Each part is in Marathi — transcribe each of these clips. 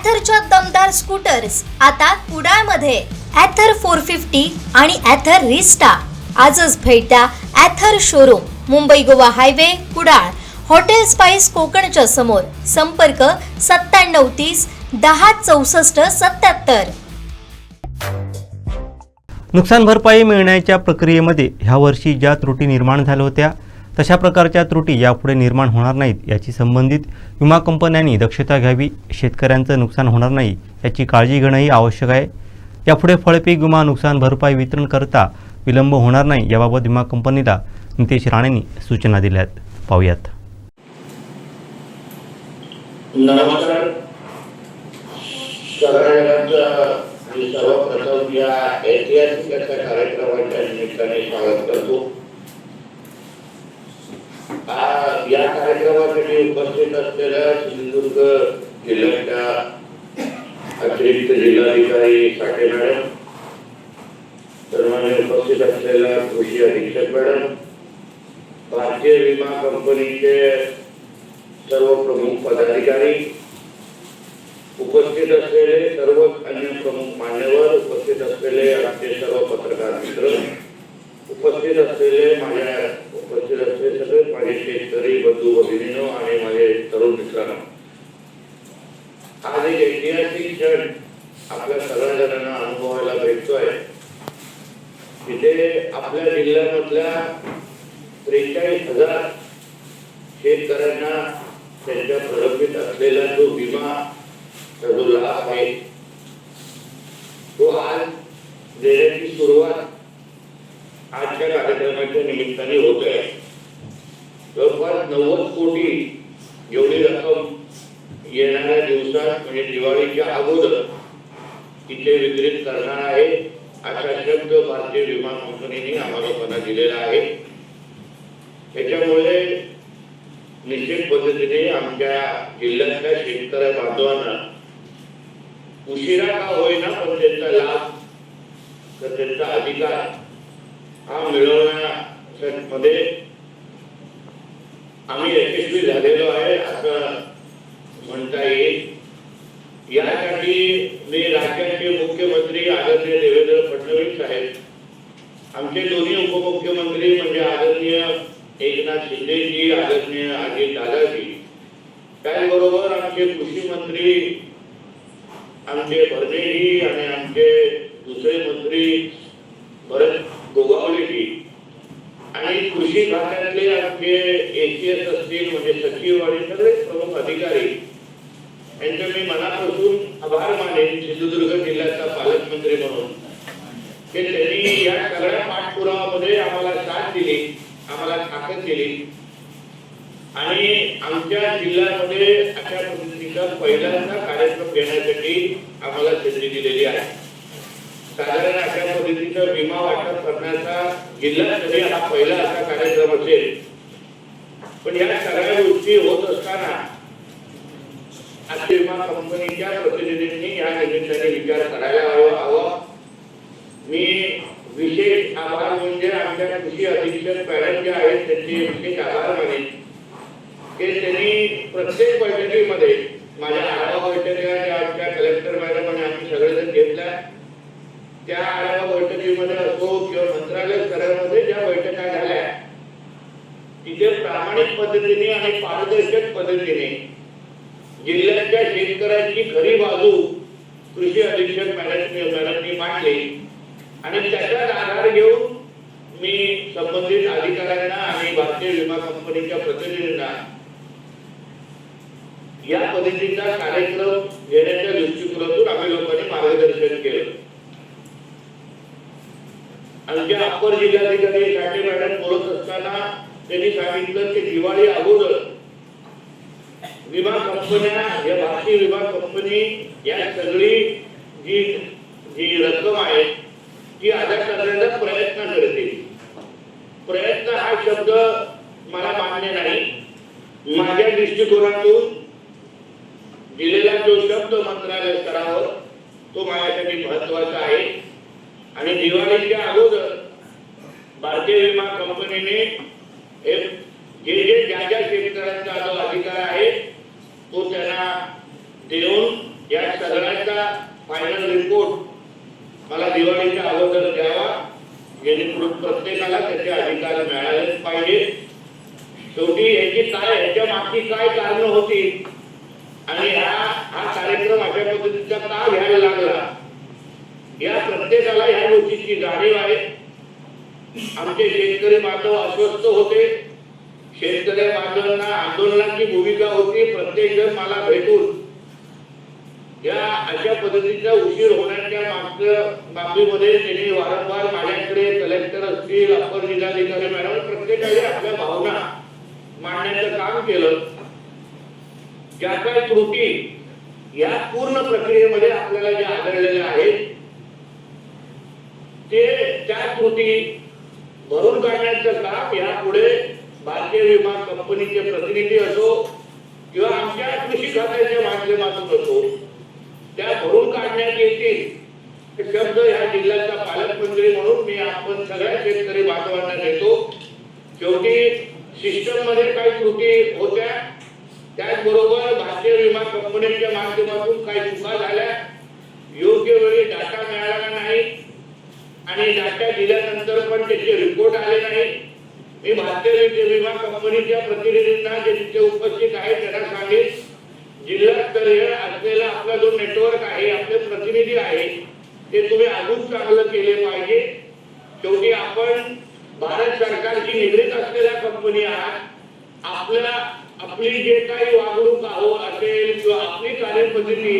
ॲथरच्या दमदार स्कूटर्स आता कुडाळमध्ये. ॲथर फोर फिफ्टी आणि ॲथर रिस्टा आजच भेट द्या Ather showroom Mumbai Goa highway Kudal. Hotel spice कोकणच्या समोर. संपर्क सत्त्याण्णव तीस दहा चौसष्ट सत्याहत्तर नुकसान भरपाई मिळण्याच्या प्रक्रियेमध्ये ह्या वर्षी ज्या त्रुटी निर्माण झाल्या होत्या तशा प्रकारच्या त्रुटी यापुढे निर्माण होणार नाहीत याची संबंधित विमा कंपन्यांनी दक्षता घ्यावी शेतकऱ्यांचं नुकसान होणार नाही याची काळजी घेणंही आवश्यक आहे. यापुढे फळपीक विमा नुकसान भरपाई वितरण करता विलंब होणार नाही याबाबत विमा कंपनीला नितेश राणेंनी सूचना दिल्यात. पाहूयात. नमस्कार. सर्वप्रथम या ऐतिहासिक कार्यक्रमाच्या निमित्ताने स्वागत करतो. आ- या कार्यक्रमासाठी उपस्थित असलेल्या सिंधुदुर्ग जिल्ह्याच्या अतिरिक्त जिल्हाधिकारी साठे मॅडम सर्वांनी उपस्थित असलेल्या कृषी अधीक्षक मॅडम भारतीय विमा कंपनीचे सर्व प्रमुख पदाधिकारी उपस्थित असलेले सर्व अन्य प्रमुख मान्यवर उपस्थित असलेले आमचे सर्व पत्रकार मित्र उपस्थित असलेले माझ्या उपस्थित असलेले सगळे माझे शेतकरी बंधू भगिनीनो आणि माझे तरुण मित्रांनो आज एक ऐतिहासिक क्षण आपल्या सगळ्या जणांना अनुभवायला भेटतोय तिथे आपल्या जिल्ह्यामधल्या त्रेचाळीस हजार शेतकऱ्यांना त्यांच्या प्रलंबित असलेला जो विमा जो लाभ आहे तो आज देण्याची सुरुवात आजच्या कार्यक्रमाच्या निमित्ताने होत आहे. जवळपास नव्वद कोटी एवढी रक्कम येणाऱ्या दिवसात म्हणजे दिवाळीच्या अगोदर तिथे वितरित करणार आहे अशा शब्द भारतीय विमान कंपनीने आम्हाला पणा दिलेला आहे. त्याच्यामुळे निश्चित पद्धतीने आमच्या जिल्ह्यातल्या शेतकऱ्या बांधवांना उशिरा का होईना पण त्यांचा लाभ तर त्यांचा अधिकार हा मिळवण्यामध्ये आम्ही यशस्वी झालेलो आहे असं म्हणता येईल यासाठी मी राज्याचे मुख्यमंत्री आदरणीय देवेंद्र फडणवीस साहेब आमचे दोन्ही उपमुख्यमंत्री म्हणजे आदरणीय एकनाथ शिंदेजी आदरणीय अजित दादाजी त्याचबरोबर आमचे कृषी मंत्री आमचे भरणेजी आणि आमचे दुसरे मंत्री भरत गोगावलेली आणि कृषी खात्यातले आपले एसीएस असतील म्हणजे सचिव आणि सगळे प्रमुख अधिकारी यांचे मी मनापासून आभार मानेन सिंधुदुर्ग जिल्ह्याचा पालकमंत्री म्हणून. की त्यांनी या सगळ्या पाठपुरावामध्ये आम्हाला साथ दिली आम्हाला ताकद दिली. आणि आमच्या जिल्ह्यामध्ये अशा पद्धतीचा पहिल्यांदा कार्यक्रम घेण्यासाठी आम्हाला संधी दिलेली आहे. साधारण अशा पद्धतीचा विमा वाटप करण्याचा जिल्हास्तरीय हा पहिला असा कार्यक्रम असेल. पण या सगळ्या गोष्टी होत असताना आज विमा कंपनीच्या प्रतिनिधींनी या निमित्ताने विचार करायला हवा हवा. मी विशेष आभार म्हणजे आमच्या कृषी अधीक्षक मॅडम जे आहेत त्यांचे विशेष आभार मानेन. की त्यांनी प्रत्येक बैठकीमध्ये माझ्या आढावा बैठका ज्या आमच्या कलेक्टर मॅडम आणि आम्ही सगळेजण घेतल्या त्या आढावा बैठकीमध्ये असो किंवा मंत्रालय स्तरामध्ये ज्या बैठका झाल्या तिथे प्रामाणिक पद्धतीने आणि पारदर्शक पद्धतीने जिल्ह्याच्या शेतकऱ्यांची खरी बाजू कृषी अधीक्षक मॅडम मॅडमनी मांडली. आणि त्याचाच आधार घेऊन मी संबंधित अधिकाऱ्यांना आणि भारतीय विमा कंपनीच्या प्रतिनिधींना या पद्धतीचा कार्यक्रम घेण्याच्या दृष्टिकोनातून आम्ही लोकांनी मार्गदर्शन केलं. आमच्या अप्पर जिल्हाधिकारी शाटे मॅडम बोलत असताना त्यांनी सांगितलं की दिवाळी अगोदर विमा कंपन्या या भारतीय विमा कंपनी या सगळी जी जी रक्कम आहे ती अदा करण्याचा प्रयत्न करते. प्रयत्न हा शब्द मला मान्य नाही. माझ्या दृष्टिकोनातून दिलेला जो शब्द मंत्रालय स्तरावर तो माझ्यासाठी महत्त्वाचा आहे. आणि दिवाळीच्या अगोदर भारतीय विमा कंपनीने जे जे ज्या ज्या शेतकऱ्यांचा जो अधिकार आहे तो त्यांना देऊन या सगळ्याचा फायनल रिपोर्ट मला दिवाळीच्या अगोदर द्यावा जेणेकरून प्रत्येकाला त्याचे अधिकार मिळालेच पाहिजे शेवटी याची काय ह्याच्या मागची काय कारणं होती आणि हा हा कार्यक्रम अशा पद्धतीचा का घ्यायला लागला या प्रत्येकाला ह्या गोष्टीची जाणीव आहे आमचे शेतकरी बांधव अस्वस्थ होते. शेतकरी बांधवांना आंदोलनाची भूमिका होती. प्रत्येक जण मला भेटून या अशा पद्धतीचा उशीर होण्याच्या मागचं बाबतीमध्ये त्यांनी वारंवार माझ्याकडे कलेक्टर असतील अपर जिल्हाधिकारी मॅडम प्रत्येकाने आपल्या भावना मांडण्याचं काम केलं. ज्या काही त्रुटी या पूर्ण प्रक्रियेमध्ये आपल्याला जे आढळलेल्या आहेत ते त्या त्रुटी भरून काढण्याचं काम यापुढे भारतीय विमा कंपनीचे प्रतिनिधी असो किंवा आमच्या कृषी खात्याच्या माध्यमातून असो त्या भरून काढण्यात येतील. शब्द ह्या जिल्ह्याचा पालकमंत्री म्हणून मी आपण सगळ्या शेतकरी बांधवांना देतो. शेवटी सिस्टममध्ये काही त्रुटी होत्या त्याचबरोबर भारतीय विमा कंपनीच्या माध्यमातून काही चुका झाल्या. योग्य वेळी डाटा मिळाला नाही. आणि नाट्या दिल्यानंतर पण त्याचे रिपोर्ट आले नाही. मी भारतीय विमा कंपनीच्या प्रतिनिधींना जे तिथे उपस्थित आहेत त्यांना सांगेन. जिल्हास्तरीय असलेला आपला जो नेटवर्क आहे आपले प्रतिनिधी आहे ते तुम्ही अजून चांगलं केले पाहिजे. शेवटी आपण भारत सरकारशी निगडीत असलेल्या कंपनी आहात. आपल्या आपली जे काही वागणूक आहो असेल किंवा आपली कार्यपद्धती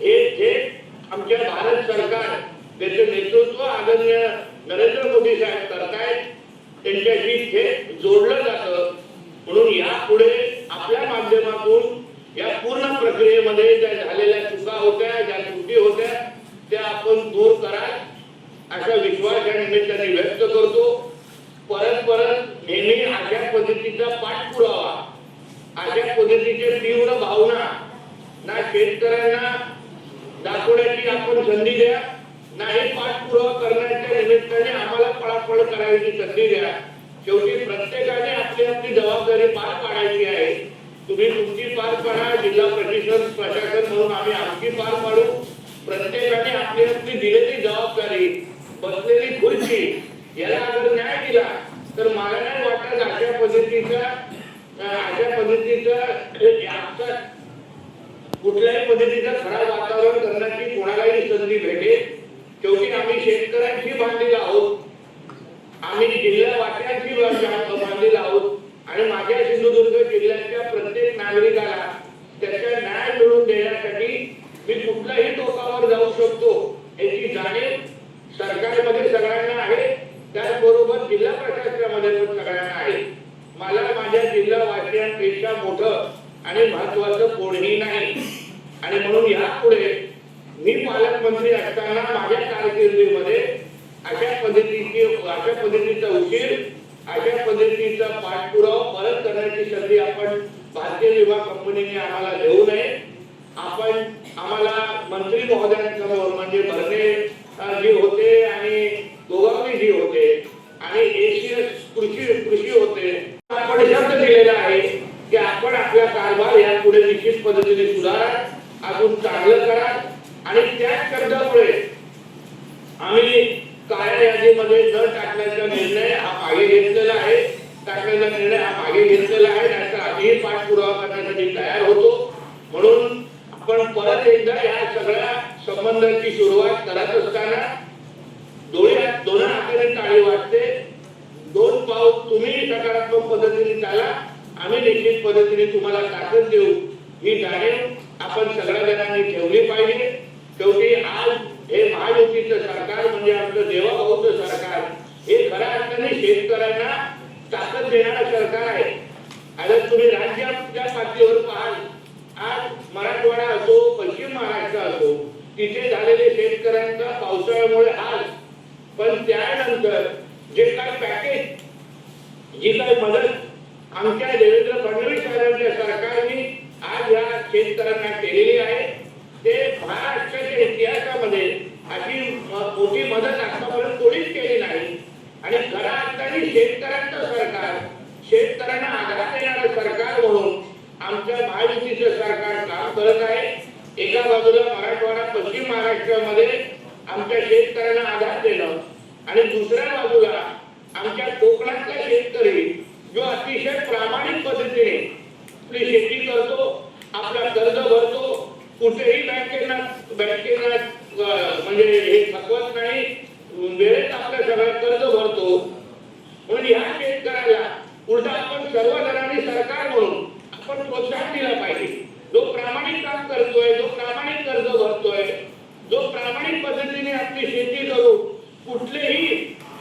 हे थेट आमच्या भारत सरकार त्याचे नेतृत्व आदरणीय नरेंद्र मोदी साहेब करतायत. त्यांच्याशी हे जोडलं जातं. म्हणून यापुढे आपल्या माध्यमातून या पूर्ण प्रक्रियेमध्ये ज्या झालेल्या चुका होत्या ज्या त्रुटी होत्या त्या आपण दूर कराल असा विश्वास या निमित्ताने व्यक्त करतो परत परत नेहमी अशा पद्धतीचा पाठपुरावा अशा पद्धतीचे तीव्र भावना ना शेतकऱ्यांना दाखवण्याची आपण संधी द्या नाही पाठपुरावा करण्याच्या निमित्ताने आम्हाला पळापळ करायची संधी द्या शेवटी प्रत्येकाने आपली जबाबदारी पार पाडायची आहे. तुम्ही तुमची पार पाडा जिल्हा प्रशासन प्रशासन म्हणून आम्ही आमची पार पाडू. प्रत्येकाने आपली आपली दिलेली जबाबदारी बसलेली खुर्ची याला जर न्याय दिला तर मला नाही वाटत अशा पद्धतीचा अशा पद्धतीचा आमचा कुठल्याही पद्धतीचं खराब वातावरण करण्याची कोणालाही संधी भेटेल. शेवटी आम्ही शेतकऱ्यांशी बांधलेलो आहोत. आम्ही जिल्हा वाट्यांशी बांधलेलो आहोत. आणि माझ्या सिंधुदुर्ग जिल्ह्याच्या प्रत्येक नागरिकाला त्याचा न्याय मिळवून देण्यासाठी मी कुठल्याही टोकावर जाऊ शकतो याची जाणीव सरकारमध्ये सगळ्यांना आहे. त्याचबरोबर जिल्हा प्रशासनामध्ये पण सगळ्यांना आहे. मला माझ्या जिल्हावासियांपेक्षा मोठं आणि महत्वाचं कोणीही नाही. आणि म्हणून यापुढे मी पालकमंत्री असताना माझ्या कारकिर्दीमध्ये अशा पद्धतीची अशा पद्धतीचा उशीर अशा पद्धतीचा पाठपुरावा परत करण्याची संधी आपण भारतीय विमा कंपनीने आम्हाला देऊ नये. आपण आम्हाला मंत्री महोदयांसमोर म्हणजे भरणे जी होते आणि गोगावली जी होते. आणि एशियस कृषी कृषी होते आपण शब्द दिलेला आहे की आपण आपला कारभार यापुढे निश्चित पद्धतीने सुधारा अजून चांगलं करा आणि त्याच शब्दामुळे आम्ही काळ्या यादीमध्ये न टाकण्याचा निर्णय हा मागे घेतलेला आहे टाकण्याचा निर्णय हा मागे घेतलेला आहे त्याचा आधीही पाठपुरावा करण्यासाठी तयार होतो म्हणून आपण परत एकदा या सगळ्या संबंधाची सुरुवात करत असताना दोन्ही दोन हाताने टाळी वाजते दोन पाऊल तुम्ही सकारात्मक पद्धतीने चाला आम्ही निश्चित पद्धतीने तुम्हाला ताकद देऊ. ही जाणीव आपण सगळ्या जणांनी ठेवली पाहिजे. शेवटी आज हे महायुतीचं सरकार म्हणजे आमचं देवाभाऊचं सरकार हे खऱ्या अर्थाने शेतकऱ्यांना ताकद देणारं सरकार आहे. आता तुम्ही राज्याच्या पातळीवर पाहाल. आज मराठवाडा असो पश्चिम महाराष्ट्र असो तिथे झालेले शेतकऱ्यांचा पावसाळ्यामुळे आज पण त्यानंतर जे काही पॅकेज जी काही मदत आमच्या देवेंद्र फडणवीस साहेबांच्या सरकारने आज या शेतकऱ्यांना केलेली आहे. ते महाराष्ट्राच्या इतिहासामध्ये अशी मोठी मदत आतापर्यंत कोणीच केली नाही. आणि खरा अर्थाने शेतकऱ्यांचं सरकार शेतकऱ्यांना आधार देणारं सरकार म्हणून आमच्या महायुतीचं सरकार काम करत आहे. एका बाजूला मराठवाडा पश्चिम महाराष्ट्रामध्ये आमच्या शेतकऱ्यांना आधार देणं आणि दुसऱ्या बाजूला आमच्या कोकणातला शेतकरी जो अतिशय प्रामाणिक पद्धतीने आपली शेती करतो आपला कर्ज भरतो कुठेही बँकेला बँकेला म्हणजे हे थकवत नाही. वेळेत आपल्या सगळ्या कर्ज भरतो म्हणून ह्या शेतकऱ्याला उलटा आपण सर्व जणांनी सरकार म्हणून आपण प्रोत्साहन दिलं पाहिजे जो प्रामाणिक काम करतोय जो प्रामाणिक कर्ज भरतोय जो प्रामाणिक पद्धतीने आपली शेती करून कुठलेही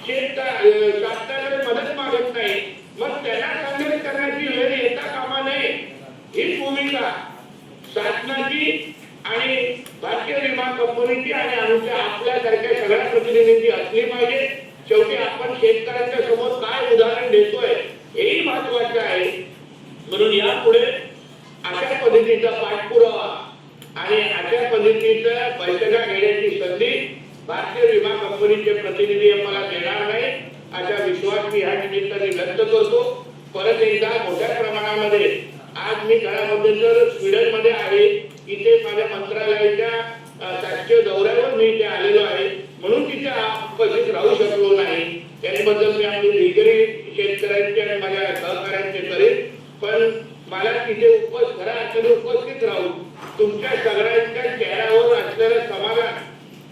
शेत शासनाकडे मदत मागत नाही मग त्यांना संघर्ष करण्याची वेळ येता कामा नये ही भूमिका शासनाची आणि भारतीय विमा कंपनीची आणि आमच्या आपल्यासारख्या सगळ्या प्रतिनिधींची असली पाहिजे. शेवटी आपण शेतकऱ्यांच्या समोर काय उदाहरण देतोय हेही महत्वाचं आहे. म्हणून यापुढे अशा पद्धतीचा पाठपुरावा आणि अशा पद्धतीचं बैठका घेण्याची संधी भारतीय विमा कंपनीचे प्रतिनिधी आम्हाला देणार नाही अशा विश्वास मी ह्या निमित्ताने व्यक्त करतो. परत एकदा मोठ्या प्रमाणामध्ये आज मी घरामध्ये स्वीडनमध्ये आहे इथे माझ्या मंत्रालयाच्या शासकीय दौऱ्यावर मी इथे आलेलो आहे. म्हणून तिथे उपस्थित राहू शकलो नाही. त्याबद्दल मी आपली दिलगिरी शेतकऱ्यांचे आणि माझ्या सहकाऱ्यांचे करेन पण मला तिथे उपस्थित खरा अर्थाने उपस्थित राहून तुमच्या सगळ्यांच्या चेहऱ्यावर असलेला समाधान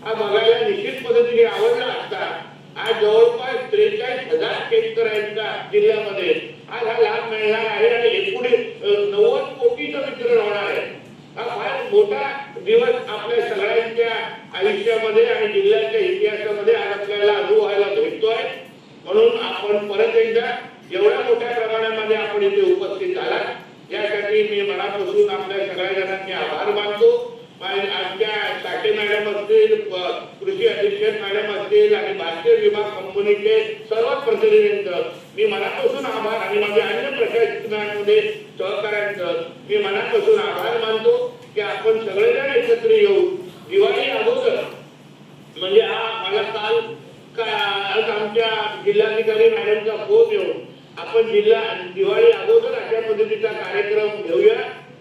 हा बघायला निश्चित पद्धतीने आवडला असता. आज जवळपास त्रेचाळीस हजार शेतकऱ्यांचा जिल्ह्यामध्ये आज हा लाभ मिळणार आहे आणि एकूण अं, नव्वद कोटीचं वितरण होणार आहे हा फार मोठा दिवस आपल्या सगळ्यांच्या आयुष्यामध्ये आणि जिल्ह्याच्या इतिहासामध्ये आज आपल्याला अनुभवायला भेटतोय म्हणून आपण परत एकदा एवढ्या मोठ्या प्रमाणामध्ये आपण इथे उपस्थित झाला यासाठी मी मनापासून आपल्या सगळ्या जणांचे आभार मानतो. आमच्या साठे मॅडम असतील कृषी अधीक्षक मॅडम असतील आणि भारतीय विमा कंपनीचे सर्व प्रतिनिधींचं मी मनापासून आभार आणि माझ्या अन्य प्रशासनांमध्ये सहकाऱ्यांचं मी मनापासून आभार मानतो की आपण सगळेजण एकत्र येऊ दिवाळी अगोदर म्हणजे हा मला काल का- आज आमच्या जिल्हाधिकारी मॅडमचा फोन येऊन आपण जिल्हा दिवाळी अगोदर अशा पद्धतीचा कार्यक्रम घेऊया.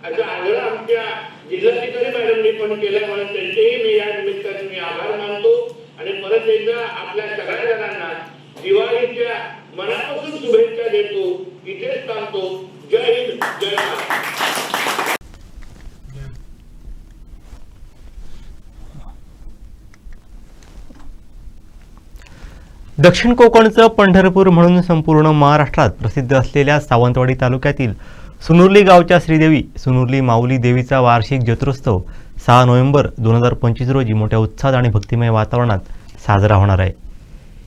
असं आग्रह आमच्या जिल्हाधिकारी मॅडमनी पण केलं म्हणून त्यांचेही मी या निमित्ताने मी आभार मानतो. आणि परत एकदा आपल्या सगळ्या जणांना दिवाळीच्या मनापासून शुभेच्छा देतो. इथेच थांबतो. जय हिंद. जय महाराष्ट्र दक्षिण कोकणचं पंढरपूर म्हणून संपूर्ण महाराष्ट्रात प्रसिद्ध असलेल्या सावंतवाडी तालुक्यातील सुनुर्ली गावच्या श्रीदेवी सुनुर्ली माऊली देवीचा वार्षिक जत्रोत्सव सहा नोव्हेंबर दोन हजार पंचवीस रोजी मोठ्या उत्साहात आणि भक्तिमय वातावरणात साजरा होणार आहे.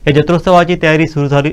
या जत्रोत्सवाची तयारी सुरू झाली